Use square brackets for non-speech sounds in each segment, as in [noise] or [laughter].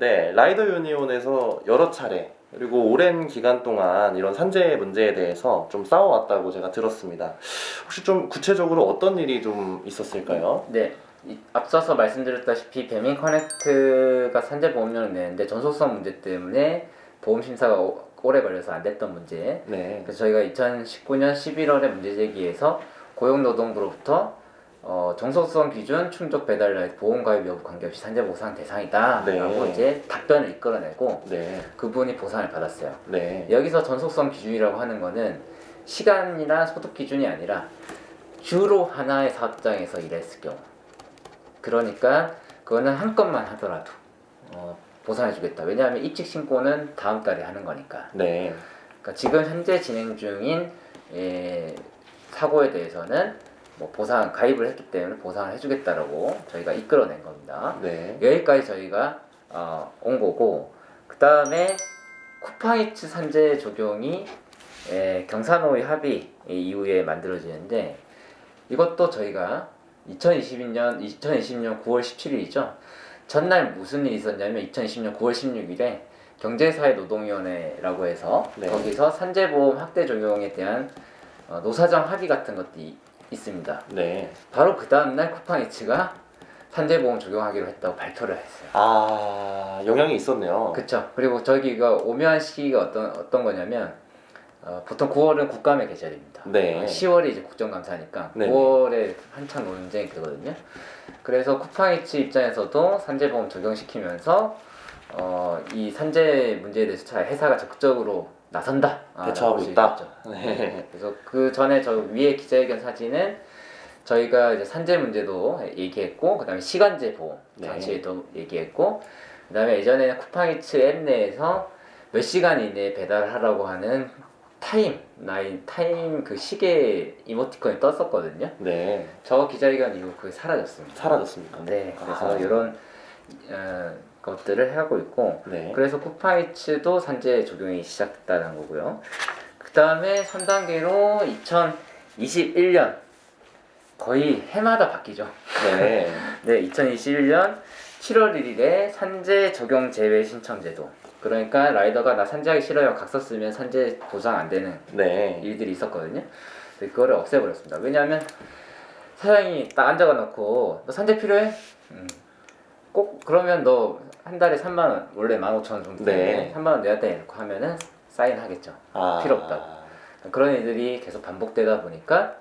네, 라이더 유니온에서 여러 차례 그리고 오랜 기간 동안 이런 산재 문제에 대해서 좀 싸워왔다고 제가 들었습니다. 혹시 좀 구체적으로 어떤 일이 좀 있었을까요? 네, 이- 앞서서 말씀드렸다시피 배민 커넥트가 산재 보험료를 내는데 전속성 문제 때문에 보험 심사가 오- 오래 걸려서 안 됐던 문제. 네, 그래서 저희가 2019년 11월에 문제 제기해서 고용노동부로부터 어, 정속성 기준 충족 배달 라이트 보험 가입 여부 관계없이 산재 보상 대상이다라고 네. 이제 답변을 이끌어내고 네, 그분이 보상을 받았어요. 네, 여기서 전속성 기준이라고 하는 거는 시간이나 소득 기준이 아니라 주로 하나의 사업장에서 일했을 경우. 그러니까 그거는 한 건만 하더라도 어, 보상해주겠다. 왜냐하면 입직 신고는 다음 달에 하는 거니까. 네, 그러니까 지금 현재 진행 중인 예, 사고에 대해서는 뭐 보상 가입을 했기 때문에 보상을 해주겠다라고 저희가 이끌어낸 겁니다. 네, 여기까지 저희가 어, 온 거고 그 다음에 쿠팡이츠 산재 적용이 에, 경사노의 합의 이후에 만들어지는데 이것도 저희가 2022년 2020년 9월 17일이죠. 전날 무슨 일이 있었냐면 2020년 9월 16일에 경제사회노동위원회라고 해서 네. 거기서 산재보험 확대 적용에 대한 어, 노사정 합의 같은 것들이 있습니다. 네. 바로 그 다음날 쿠팡이츠가 산재보험 적용하기로 했다고 발표를 했어요. 아, 영향이 있었네요. 그쵸. 그리고 저기가 오묘한 시기가 어떤 어떤 거냐면 어, 보통 9월은 국감의 계절입니다. 네. 어, 10월이 이제 국정감사니까 네네. 9월에 한창 논쟁이 되거든요. 그래서 쿠팡이츠 입장에서도 산재보험 적용시키면서 어, 이 산재 문제에 대해서 잘 회사가 적극적으로 나선다. 아, 대처하고 있다. 있겠죠. 네. 그래서 그 전에 저 위에 기자회견 사진은 저희가 이제 산재 문제도 얘기했고 그다음에 시간제 보험 네. 장치에도 얘기했고 그다음에 예전에는 쿠팡이츠 앱 내에서 몇 시간 이내에 배달하라고 하는 타임 라인 타임 그 시계 이모티콘이 떴었거든요. 네, 저 기자회견 이후 그게 사라졌습니다. 사라졌습니까? 네, 그래서 아. 이런 어, 것들을 하고 있고 네, 그래서 쿠팡이츠도 산재 적용이 시작됐다는 거고요. 그 다음에 3단계로 2021년 거의 해마다 바뀌죠. 네, [laughs] 네, 2021년 7월 1일에 산재 적용 제외 신청 제도. 그러니까 라이더가 나 산재하기 싫어요. 각서 쓰면 산재 보상 안 되는 네, 일들이 있었거든요. 근데 그거를 없애버렸습니다. 왜냐하면 사장이 딱 앉아가 놓고 너 산재 필요해? 음. 꼭 그러면 너 한 달에 3만 원 원래 15,000원 정도 네. 되는데 3만 원 내야 돼 이렇게 하면은 사인하겠죠. 아, 필요 없다고. 그런 일들이 계속 반복되다 보니까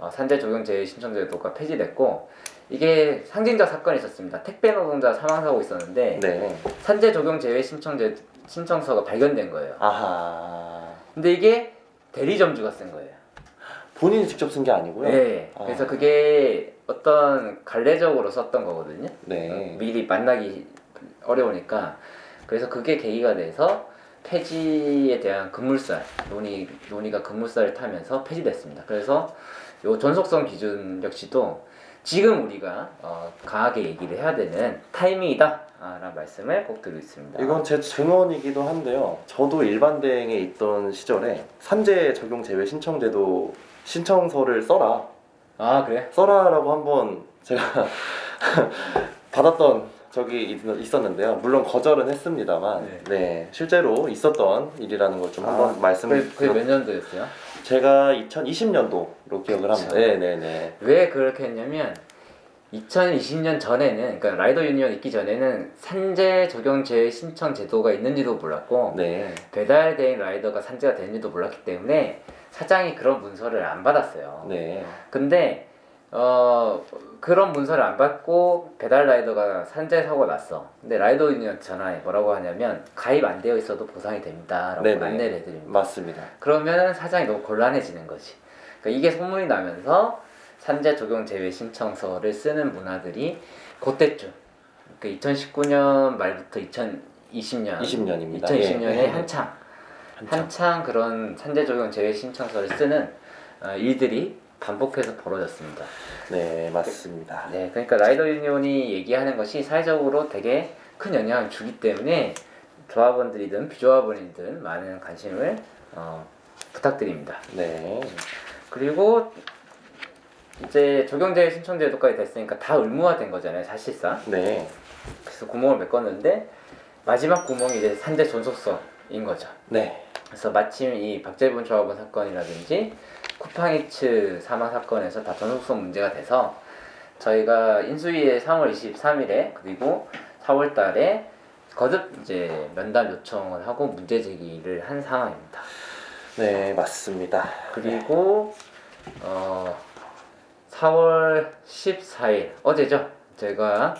어, 산재 적용 제외 신청 제도가 폐지됐고 이게 상징적 사건이 있었습니다. 택배 노동자 사망 사고 있었는데 네, 산재 적용 제외 신청 제 신청서가 발견된 거예요. 아하. 근데 이게 대리점주가 쓴 거예요. 본인이 직접 쓴 게 아니고요. 네. 아. 그래서 그게 어떤 관례적으로 썼던 거거든요. 네, 미리 만나기 어려우니까. 그래서 그게 계기가 돼서 폐지에 대한 급물살 논의 논의가 급물살을 타면서 폐지됐습니다. 그래서 요 전속성 기준 역시도 지금 우리가 어, 강하게 얘기를 해야 되는 타이밍이다라는 말씀을 꼭 드리고 있습니다. 이건 제 증언이기도 한데요. 저도 일반 대행에 있던 시절에 산재 적용 제외 신청제도 신청서를 써라 아 그래? 써라라고 한번 제가 [laughs] 받았던 적이 있- 있었는데요. 물론 거절은 했습니다만, 네. 네, 실제로 있었던 일이라는 걸 좀 아, 한번 말씀을 그게, 그게 몇 년도였어요? 제가 2020년도로 기억을 합니다. 그쵸. 네, 네, 네. 왜 그렇게 했냐면 2020년 전에는 그러니까 라이더 유니언 있기 전에는 산재 적용 제외 신청 제도가 있는지도 몰랐고 네, 배달 대행 라이더가 산재가 되는지도 몰랐기 때문에 사장이 그런 문서를 안 받았어요. 네, 근데 어 그런 문서를 안 받고 배달 라이더가 산재 사고 가 났어. 근데 라이더 유니언 전화에 뭐라고 하냐면 가입 안 되어 있어도 보상이 됩니다라고 네네. 안내를 해드립니다. 맞습니다. 그러면 사장이 너무 곤란해지는 거지. 그러니까 이게 소문이 나면서 산재 적용 제외 신청서를 쓰는 문화들이 그때쯤 그러니까 2019년 말부터 2020년 20년입니다. 2020년에 예. 한창, 한참. 한창 그런 산재 적용 제외 신청서를 쓰는 어, 일들이 반복해서 벌어졌습니다. 네, 맞습니다. 네, 그러니까 라이더 유니온이 얘기하는 것이 사회적으로 되게 큰 영향을 주기 때문에 조합원들이든 비조합원이든 많은 관심을 어, 부탁드립니다. 네, 그리고 이제 적용제외 신청제도까지 됐으니까 다 의무화된 거잖아요, 사실상. 네, 그래서 구멍을 메꿨는데 마지막 구멍이 이제 산재 존속성인 거죠. 네. 그래서 마침 이 박재분 조합원 사건이라든지 쿠팡이츠 사망 사건에서 다 전속성 문제가 돼서 저희가 인수위에 3월 23일에 그리고 4월 달에 거듭 이제 면담 요청을 하고 문제 제기를 한 상황입니다. 네, 맞습니다. 그리고 어 4월 14일 어제죠. 제가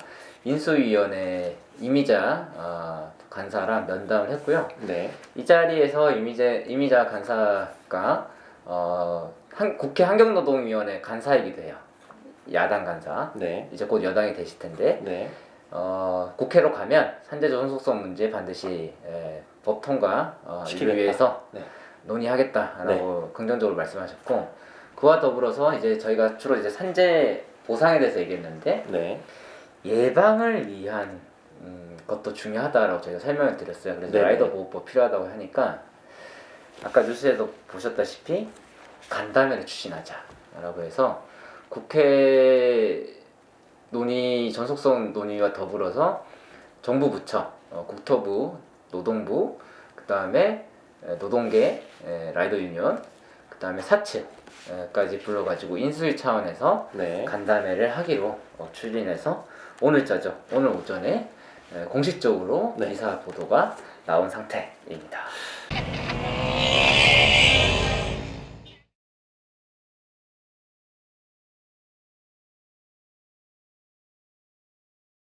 인수위원회 이미자 어, 간사랑 면담을 했고요. 네. 이 자리에서 이미자 이미자 간사가 어, 한, 국회 환경노동위원회 간사이기도 해요. 야당 간사. 네. 이제 곧 여당이 되실 텐데 네. 어, 국회로 가면 산재 존속성 문제 반드시 에, 법 통과 어, 시키겠다. 위해서 네. 논의하겠다라고 긍정적으로 말씀하셨고 그와 더불어서 이제 저희가 주로 이제 산재 보상에 대해서 얘기했는데 네. 예방을 위한 음, 것도 중요하다라고 저희가 설명을 드렸어요. 그래서 네네. 라이더 보호법 필요하다고 하니까 아까 뉴스에도 보셨다시피 간담회를 추진하자라고 해서 국회 논의 전속성 논의와 더불어서 정부 부처 어, 국토부 노동부 그 다음에 노동계 에, 라이더 유니언 그 다음에 사측까지 불러가지고 인수위 차원에서 네. 간담회를 하기로 어, 추진해서 오늘자죠. 오늘 오전에 에, 공식적으로 네. 기사 보도가 나온 상태입니다.